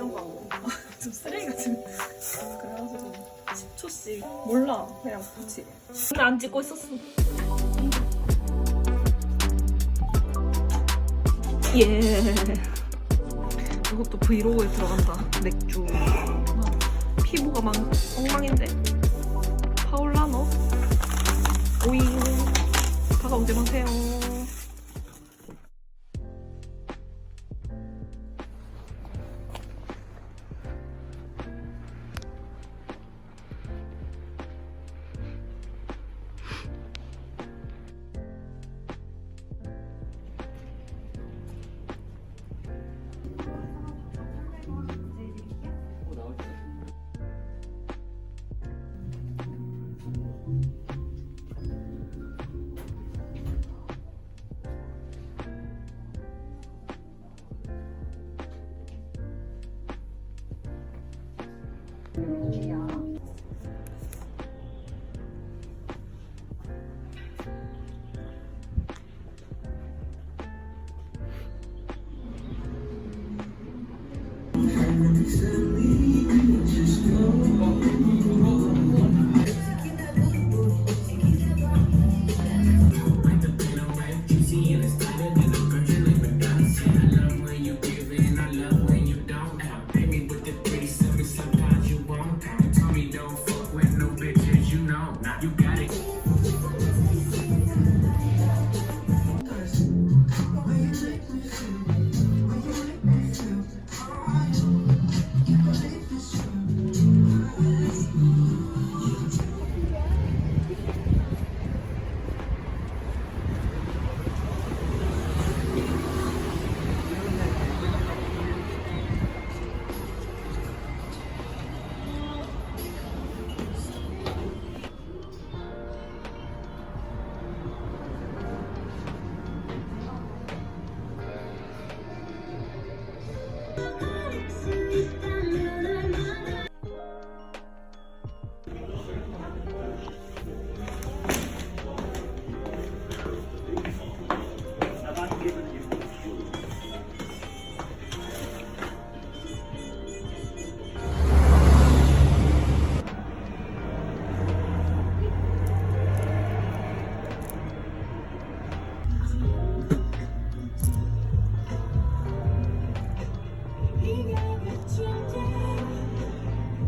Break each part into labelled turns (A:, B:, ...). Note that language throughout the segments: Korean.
A: 그런 거 안 먹어. 좀 쓰레기 같은. 그래가지고 10초씩 몰라. 그냥 붙이.
B: 근데 안 찍고 있었어. 예. 이것도 브이로그에 들어간다. 맥주. 피부가 막 엉망인데. 파울라노. 오잉. 다가오지 마세요.
A: Listen.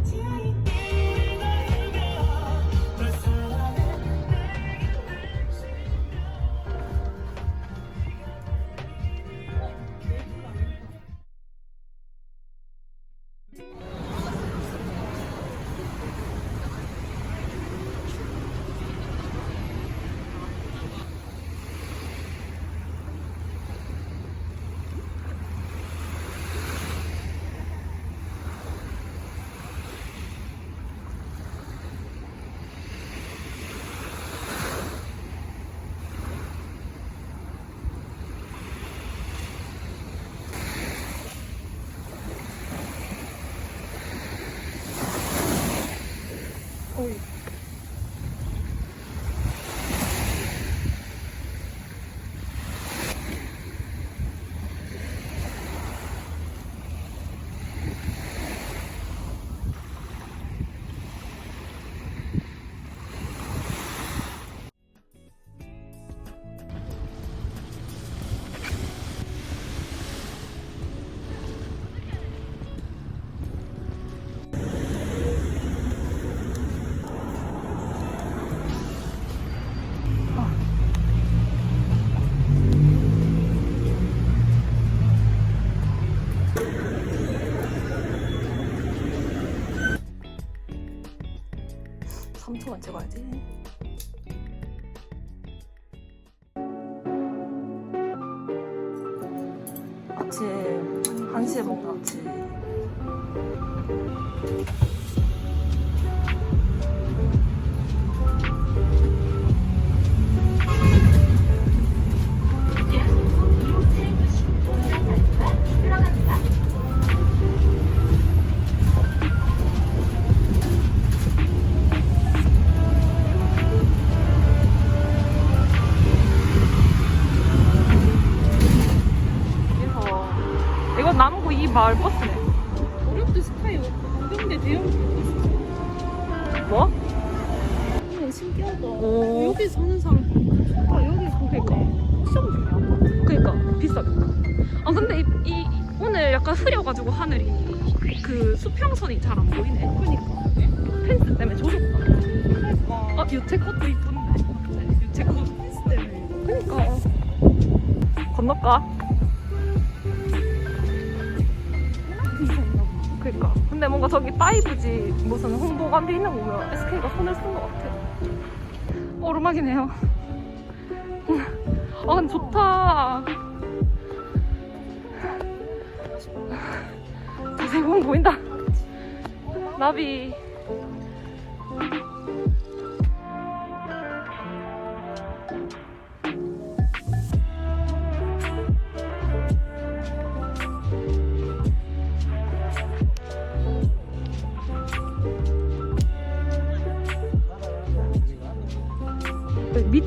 A: Take
B: Fui. 3초만 찍어야지. 아침 1시에 먹는 아침.
A: 여기 사는 사람 아 여기
B: 그러니까.
A: 시험 중이야
B: 그니까 비싸겠다. 아 근데 이, 이 오늘 약간 흐려가지고 하늘이 그 수평선이 잘 안 보이네.
A: 그니까
B: 펜스 때문에 조졌다.
A: 그니까
B: 아 유채 꽃도 이쁜데. 네, 유채 꽃.
A: 펜스 때문에
B: 그니까. 건널까? 그니까. 근데 뭔가 저기 다이브지 무슨 홍보관 돼 있는 거 보면 SK가 손을 쓴 것 같아. 오르막이네요. 아 근데 좋다. 자세공 보인다. 나비.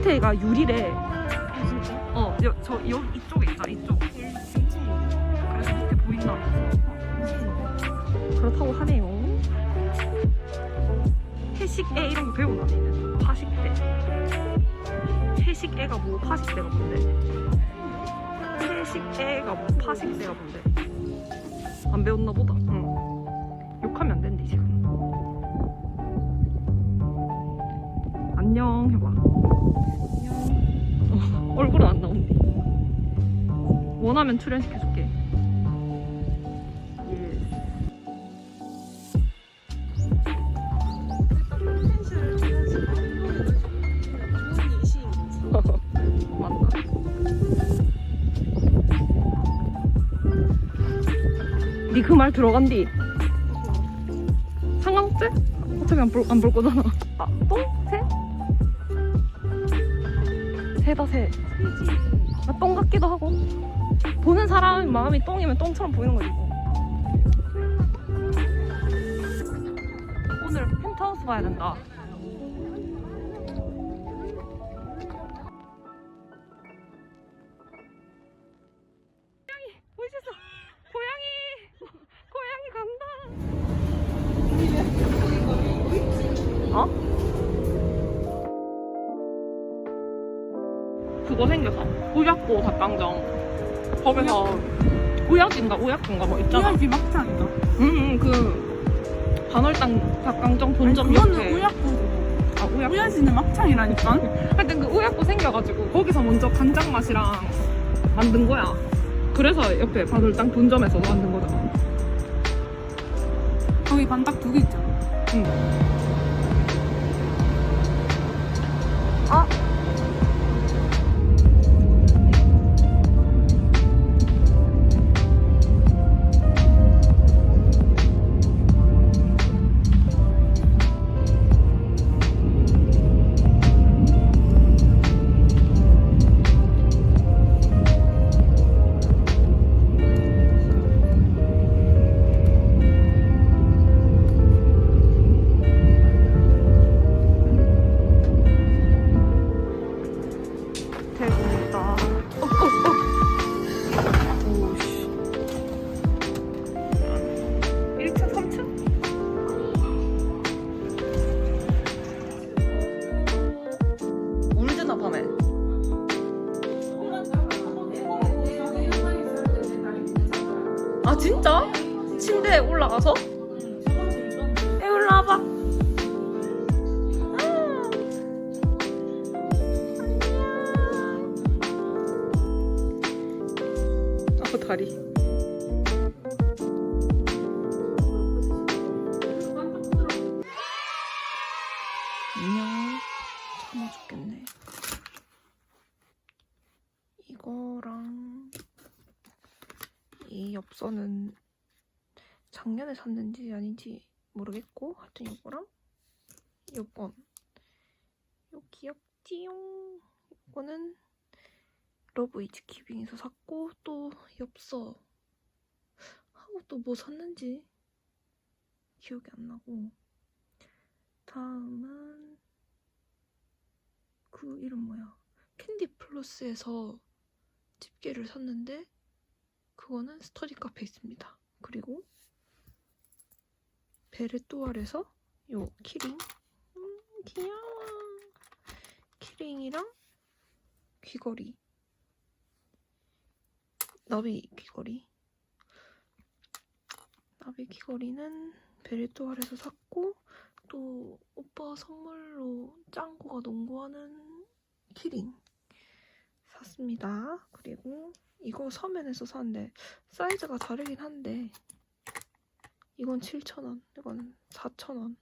B: 밑에가 유리래.
A: 아 진짜?
B: 어, 여, 저 여기 이쪽에 있잖아, 이쪽. 그래서 밑에 보인다. 그렇다고 하네요. 해식애 이런 거 배우나 니는? 파식대. 해식애가 뭐, 파식대가 뭔데? 해식애가 뭐, 파식대가 뭔데? 안 배웠나 보다. 응. 욕하면 안 된대 지금. 안녕 해봐. 어, 얼굴은 안 나온대. 원하면 출연시켜줄게. 예.
A: 포텐셜을 찾아지고 좋은 예시인지
B: 맞나? 니그말 들어간디? 상관없지? 어차피 안 볼, 안 볼 거잖아. 아, 똥? 새? 새. 아, 똥 같기도 하고. 보는 사람 마음이 똥이면 똥처럼 보이는 거지, 뭐. 오늘 펜트하우스 가야 된다. 그거 생겨서. 우약고 닭강정. 거기서 우약인가 우약인가 뭐 있잖아.
A: 우야지 막창이다
B: 음, 그 반월당 닭강정 본점
A: 그거는
B: 옆에.
A: 우야고.
B: 아 우약
A: 우야지는 막창이라니까.
B: 하여튼 그 우약고 생겨가지고 거기서 먼저 간장 맛이랑 만든 거야. 그래서 옆에 반월당 본점에서 만든 거잖아.
A: 거기 반딱 두 개 있잖아.
B: 응. 아 다리. 안녕. 참아 죽겠네. 이거랑 이 엽서는 작년에 샀는지 아닌지 모르겠고 하여튼 이거랑 요건 요 귀엽지용 이거는 러브 이즈 기빙에서 샀고 또 엽서. 하고 또 뭐 샀는지 기억이 안 나고. 다음은 그 이름 뭐야? 캔디 플러스에서 집게를 샀는데 그거는 스터디 카페에 있습니다. 그리고 베레또알에서 요 키링. 음 귀여워. 키링이랑 귀걸이 나비 귀걸이 나비 귀걸이는 베레또알에서 샀고 또 오빠 선물로 짱구가 농구하는 키링 샀습니다. 그리고 이거 서면에서 샀는데 사이즈가 다르긴 한데 이건 7,000원, 이건 4,000원.